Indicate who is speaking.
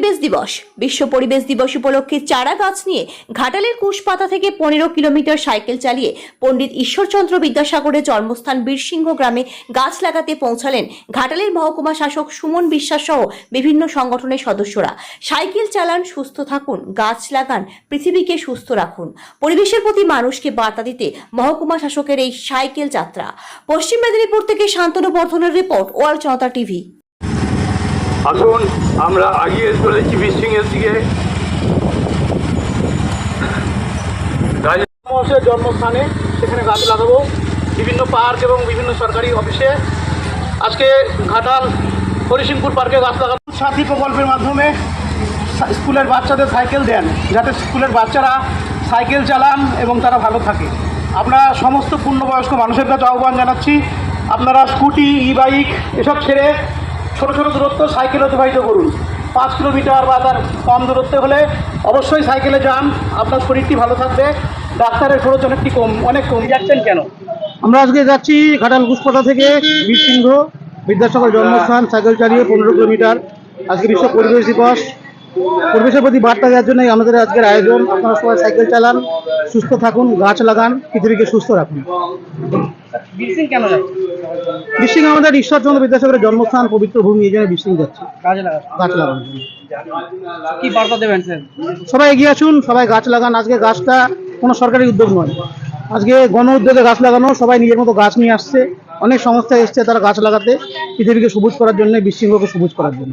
Speaker 1: পরিবেশ দিবস। বিশ্ব পরিবেশ দিবস উপলক্ষে চারা গাছ নিয়ে ঘাটালের কুশপাতা থেকে পনেরো কিলোমিটার সাইকেল চালিয়ে পণ্ডিত ঈশ্বরচন্দ্র বিদ্যাসাগরের জন্মস্থান বীরসিংহ গ্রামে গাছ লাগাতে পৌঁছালেন ঘাটালের মহকুমা শাসক সুমন বিশ্বাস সহ বিভিন্ন সংগঠনের সদস্যরা। সাইকেল চালান, সুস্থ থাকুন, গাছ লাগান, পৃথিবীকে সুস্থ রাখুন। পরিবেশের প্রতি মানুষকে বার্তা দিতে মহকুমা শাসকের এই সাইকেল যাত্রা। পশ্চিম মেদিনীপুর থেকে শান্তনু বর্ধনের রিপোর্ট, ওয়ার্ল্ড জনতা টিভি।
Speaker 2: আসুন আমরা এগিয়ে চলেছি বিশিংয়ের দিকে।
Speaker 3: মহাশয়ের জন্মস্থানে সেখানে গাছ লাগাবো। বিভিন্ন পার্ক এবং বিভিন্ন সরকারি অফিসে। আজকে ঘাটাল হরিসিংপুর পার্কে গাছ লাগাবো। সাথী প্রকল্পের মাধ্যমে স্কুলের বাচ্চাদের সাইকেল দেন যাতে স্কুলের বাচ্চারা সাইকেল চালান এবং তারা ভালো থাকে। আমরা সমস্ত পূর্ণবয়স্ক মানুষের কাছে আহ্বান জানাচ্ছি আপনারা স্কুটি ই বাইক এসব ছেড়ে ছোটো ছোটো দূরত্ব সাইকেল অতিবাহিত করুন। পাঁচ কিলোমিটার বা তার কম দূরত্বে হলে অবশ্যই সাইকেলে যান। আপনার শরীরটি ভালো থাকবে। ডাক্তারের খরচ অনেকটি কম অনেক কম। যাচ্ছেন কেন?
Speaker 4: আমরা আজকে যাচ্ছি ঘাটাল ঘুষপাতা থেকে বীরসিংহ বিদ্যাসাগর জন্মস্থান সাইকেল চালিয়ে পনেরো কিলোমিটার। আজকে বিশ্ব পরিবেশ দিবস। পরিবেশের প্রতি বার্তা দেওয়ার জন্যই আমাদের আজকের আয়োজন। আপনারা সবাই সাইকেল চালান সুস্থ থাকুন গাছ লাগান পৃথিবীকে সুস্থ রাখুন।
Speaker 3: কেন যাচ্ছে
Speaker 4: আমাদের ঈশ্বরচন্দ্র বিদ্যাসাগরের জন্মস্থান পবিত্র ভূমি এই জন্য বীরসিংহ যাচ্ছে।
Speaker 3: কাজে
Speaker 4: গাছ লাগানোর জন্য
Speaker 3: কি বার্তা দেবেন স্যার?
Speaker 4: সবাই এগিয়ে আসুন সবাই গাছ লাগান। আজকে গাছটা কোনো সরকারি উদ্যোগ নয়। আজকে গণ উদ্যোগে গাছ লাগানো সবাই নিজের মতো গাছ নিয়ে আসছে। অনেক সংস্থা এসছে তারা গাছ লাগাতে পৃথিবীকে সবুজ করার জন্য বিশৃঙ্গকে সবুজ করার জন্য।